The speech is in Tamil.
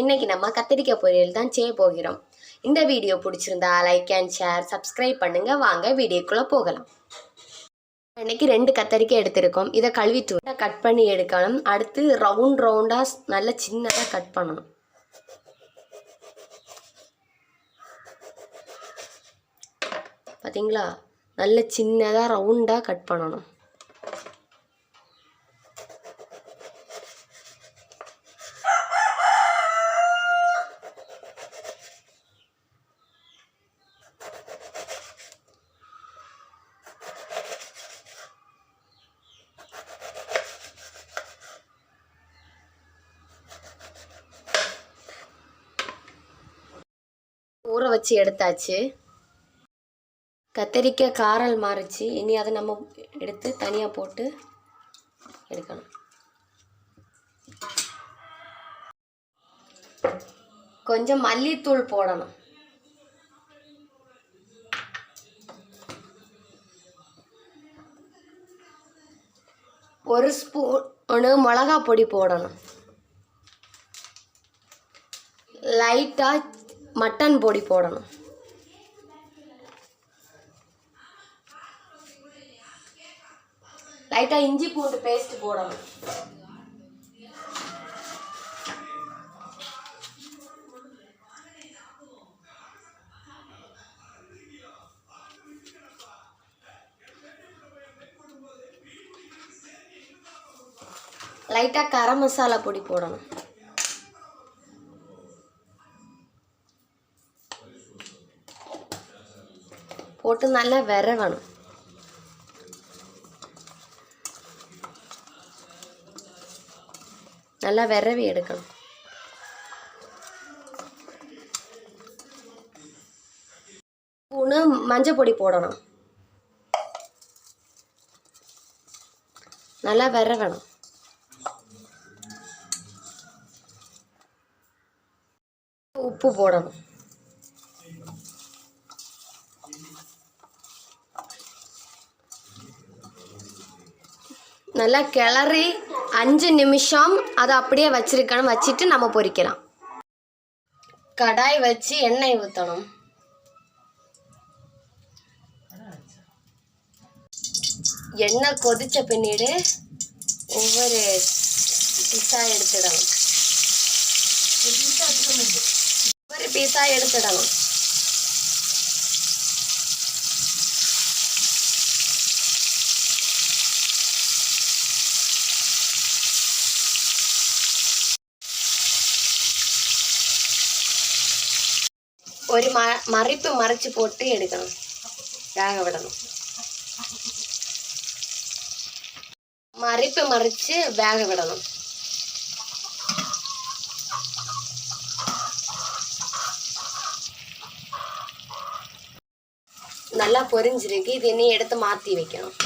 இன்னைக்கு நம்ம கத்திரிக்காய் பொரியல் தான் செய்ய போகிறோம். இந்த வீடியோ பிடிச்சிருந்தா லைக் அண்ட் ஷேர் சப்ஸ்கிரைப் பண்ணுங்க. வாங்க வீடியோக்குள்ள போகலாம். இன்னைக்கு ரெண்டு கத்தரிக்காய் எடுத்திருக்கோம். இதை கழுவிட்டு கட் பண்ணி எடுக்கணும் அடுத்து ரவுண்ட் ரவுண்டாக நல்ல சின்னதாக கட் பண்ணணும். பார்த்தீங்களா நல்ல சின்னதாக ரவுண்டாக கட் பண்ணணும். ஊற வச்சு எடுத்தாச்சு. கத்தரிக்காய் காரல் மாறிச்சு. இனி அதை நம்ம எடுத்து தனியாக போட்டு எடுக்கணும். கொஞ்சம் மல்லித்தூள் போடணும். ஒரு ஸ்பூனு மிளகா பொடி போடணும். லைட்டாக மட்டன் பொடி போடணும். லைட்டாக இஞ்சி பூண்டு பேஸ்ட் போடணும். லைட்டாக கரம் மசாலா பொடி போடணும். போட்டு நல்லா விரவணும். நல்லா விரவி எடுக்கணும். ஸ்பூனு மஞ்சள் பொடி போடணும். நல்லா விரவணும். உப்பு போடணும். நல்லா கிளறி அஞ்சு நிமிஷம் அதை அப்படியே வச்சிருக்கணும். வச்சுட்டு நம்ம பொரிக்கலாம் கடாய் வச்சு எண்ணெய் ஊற்றணும் எண்ணெய் கொதிச்ச பின்னீடு ஒவ்வொரு பீஸாக எடுத்துடணும். ஒவ்வொரு பீஸாக எடுத்துடணும். ஒரு ம மறைப்பு மறைச்சு போட்டு எடுக்கணும் வேக விடணும் மறைப்பு மறைச்சு வேக விடணும் நல்லா பொரிஞ்சிருக்கு இது இனி எடுத்து மாற்றி வைக்கணும்